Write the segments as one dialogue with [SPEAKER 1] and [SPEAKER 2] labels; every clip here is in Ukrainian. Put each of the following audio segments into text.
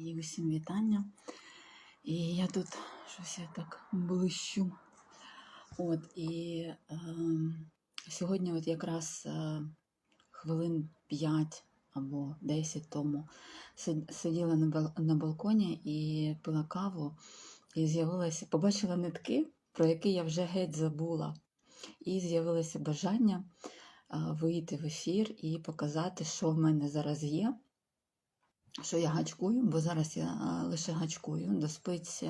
[SPEAKER 1] І усім вітання. І я тут щось я так блищу. От, і е, сьогодні, от якраз е, хвилин 5 або 10 тому сиділа на, бал- на балконі і пила каву, і з'явилася, побачила нитки, про які я вже геть забула. І з'явилося бажання е, вийти в ефір і показати, що в мене зараз є що я гачкую, бо зараз я лише гачкую, до спиць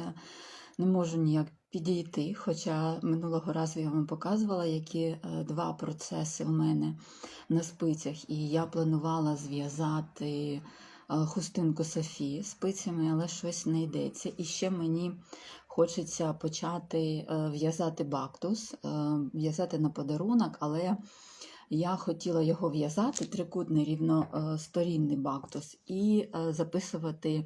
[SPEAKER 1] не можу ніяк підійти. Хоча минулого разу я вам показувала, які е, два процеси в мене на спицях, і я планувала зв'язати е, хустинку Софії спицями, але щось не йдеться. І ще мені хочеться почати е, в'язати бактус, в'язати на подарунок, але я хотіла його в'язати, трикутний рівносторінний бактус, і е, записувати е,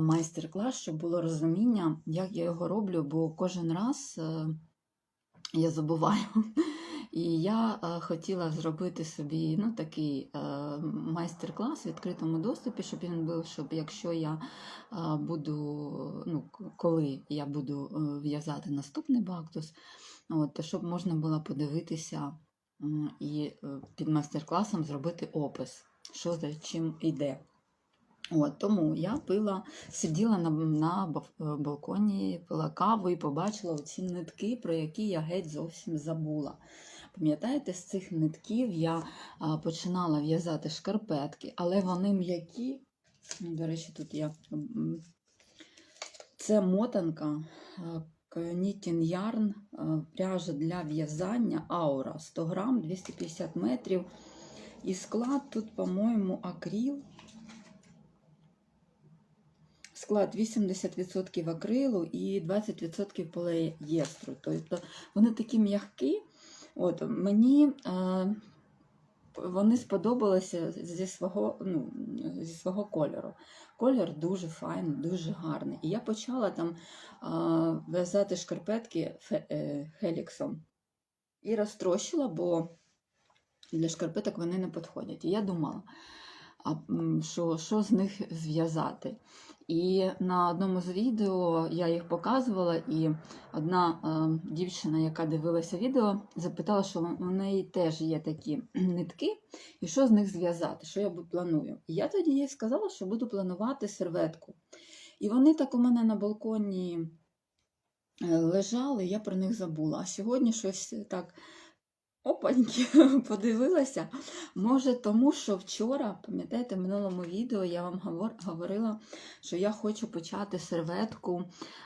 [SPEAKER 1] майстер-клас, щоб було розуміння, як я його роблю, бо кожен раз е, я забуваю. І я хотіла зробити собі ну, такий майстер-клас в відкритому доступі, щоб він був, щоб якщо я буду, ну, коли я буду в'язати наступний бактус, от, то щоб можна було подивитися і е, під майстер-класом зробити опис, що за чим йде. От, тому я пила, сиділа на, на е, балконі, пила каву і побачила оці нитки, про які я геть зовсім забула. Пам'ятаєте, з цих нитків я починала в'язати шкарпетки, але вони м'які. До речі, тут я. Це мотанка а, Knitting Yarn, а, пряжа для в'язання Аура 100 грам, 250 метрів. І склад тут, по-моєму, акріл. Склад 80% акрилу і 20% полієстру. Тобто вони такі м'які. От, мені е, вони сподобалися зі свого, ну, зі свого кольору. Колір дуже файний, дуже гарний. І я почала там е, в'язати шкарпетки фе- е, хеліксом. І розтрощила, бо для шкарпеток вони не підходять. І я думала, а, що, що з них зв'язати. І на одному з відео я їх показувала, і одна е, дівчина, яка дивилася відео, запитала, що у неї теж є такі нитки, і що з них зв'язати, що я планую. І я тоді їй сказала, що буду планувати серветку. І вони так у мене на балконі е, лежали, я про них забула. А сьогодні щось так опаньки подивилася. Може, тому що вчора, пам'ятаєте, в минулому відео я вам говорила, що я хочу почати серветку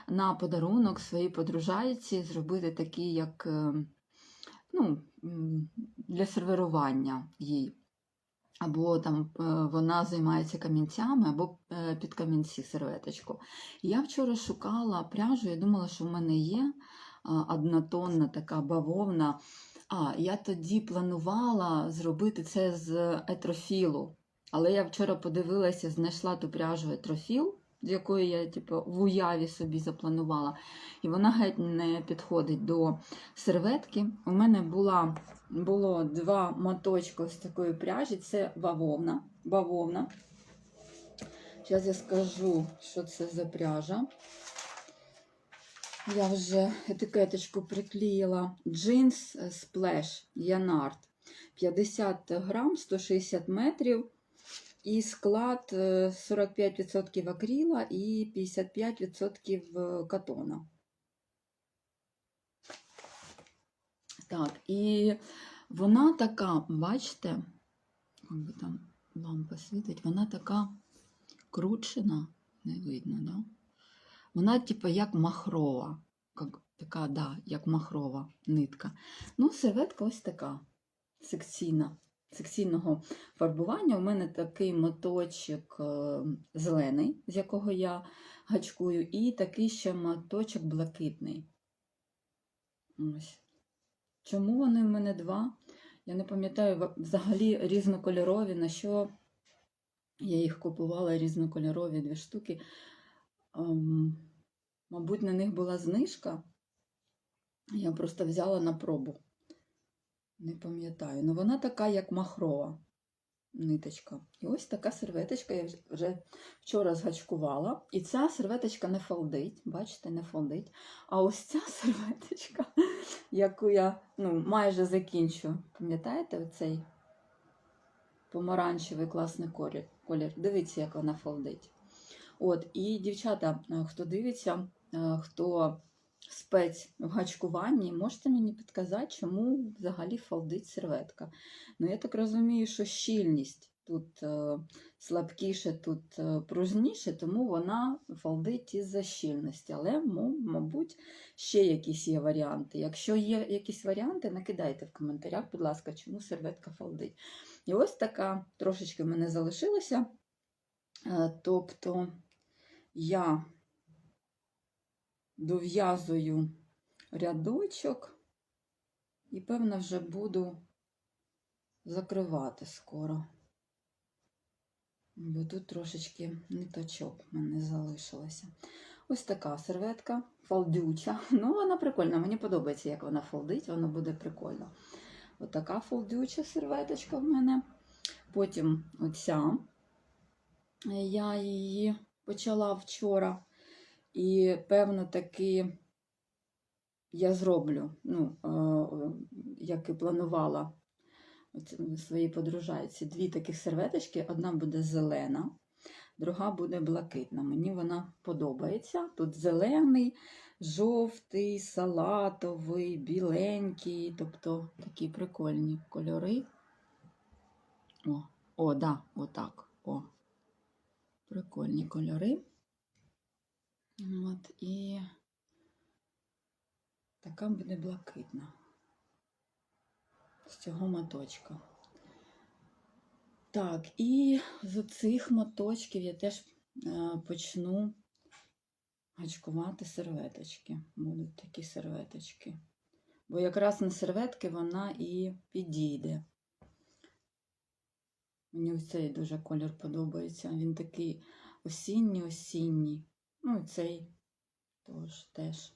[SPEAKER 1] на подарунок своїй подружайці, зробити такий, як е, ну, для сервірування їй. Або там е, вона займається камінцями, або е, під камінці серветочку. Я вчора шукала пряжу, я думала, що в мене є однотонна така бавовна. А, я тоді планувала зробити це з етрофілу. Але я вчора подивилася, знайшла ту пряжу етрофіл, з якої я типу, в уяві собі запланувала. І вона геть не підходить до серветки. У мене була, було два моточки з такої пряжі. Це бавовна. бавовна. Зараз я скажу, що це за пряжа. Я вже етикеточку приклеїла. Джинс Splash Янард. 50 грам, 160 метрів. І склад е, 45% акріла і 55% катона. Так, і вона така, бачите, як би там лампа світить, вона така кручена, не видно, да? Вона, типу, як махрова. Як, така, да, як махрова нитка. Ну, серветка ось така секційна. Секційного фарбування. У мене такий моточок е, зелений, з якого я гачкую, і такий ще моточок блакитний. Ось. Чому вони в мене два? Я не пам'ятаю взагалі різнокольорові, на що я їх купувала різнокольорові дві штуки. Ем, мабуть, на них була знижка. Я просто взяла на пробу. Не пам'ятаю. Ну, вона така, як махрова. ниточка. І ось така серветочка я вже вчора згачкувала. І ця серветочка не фолдить, бачите, не фолдить. А ось ця серветочка, яку я ну, майже закінчу. Пам'ятаєте оцей помаранчевий класний колір? Дивіться, як вона фолдить. От, і дівчата, е, хто дивиться, е, хто спець в гачкуванні, можете мені підказати, чому взагалі фолдить серветка. Ну, я так розумію, що щільність тут е, слабкіше, тут пружніше, тому вона фолдить із-за щільності. Але, мабуть, ще якісь є варіанти. Якщо є якісь варіанти, накидайте в коментарях, будь ласка, чому серветка фолдить. І ось така трошечки в мене залишилося. Е, Тобто я дов'язую рядочок і, певно, вже буду закривати скоро. Бо тут трошечки ниточок в мене залишилося. Ось така серветка фолдюча. Ну, вона прикольна, мені подобається, як вона фолдить, воно буде прикольно. Ось така фолдюча серветочка в мене. Потім оця. Я її почала вчора. І, певно, таки я зроблю, ну, е, як і планувала своїй подружайці. Дві таких серветочки. Одна буде зелена, друга буде блакитна. Мені вона подобається. Тут зелений, жовтий, салатовий, біленький, тобто такі прикольні кольори. О, о, да, отак. О. Прикольні кольори. От, і така буде блакитна з цього моточка. Так, і з цих моточків я теж е, почну гачкувати серветочки. Будуть такі серветочки. Бо якраз на серветки вона і підійде. Мені цей дуже колір подобається. Він такий осінній-осінній. Ну, і цей тож, теж.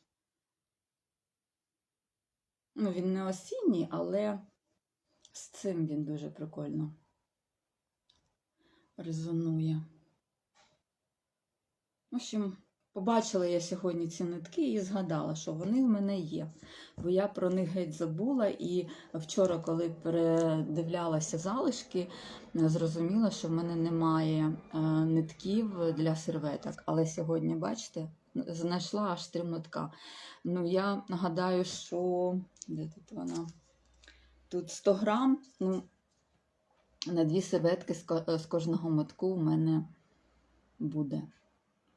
[SPEAKER 1] Ну, він не осінній, але з цим він дуже прикольно резонує. В общем, побачила я сьогодні ці нитки і згадала, що вони в мене є. Бо я про них геть забула. І вчора, коли передивлялася залишки, зрозуміла, що в мене немає е, нитків для серветок. Але сьогодні, бачите, знайшла аж три мотка. Ну, я нагадаю, що де тут вона? Тут 100 грам, ну, на дві серветки з кожного мотку у мене буде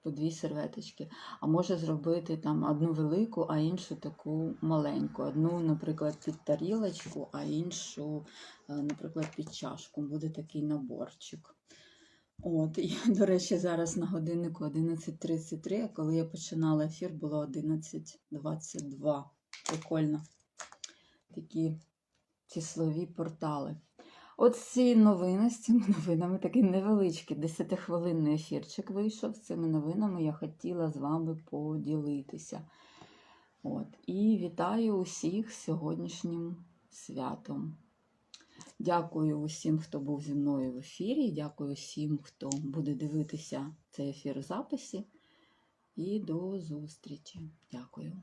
[SPEAKER 1] по дві серветочки. А може зробити там одну велику, а іншу таку маленьку. Одну, наприклад, під тарілочку, а іншу, е, наприклад, під чашку. Буде такий наборчик. От, і, до речі, зараз на годиннику 11.33, а коли я починала ефір, було 11.22. Прикольно. Такі числові портали. От цієї новини, з цими новинами, такий невеличкий 10-хвилинний ефірчик вийшов. З цими новинами я хотіла з вами поділитися. От. І вітаю усіх сьогоднішнім святом. Дякую усім, хто був зі мною в ефірі. Дякую всім, хто буде дивитися цей ефір в записі. І до зустрічі. Дякую.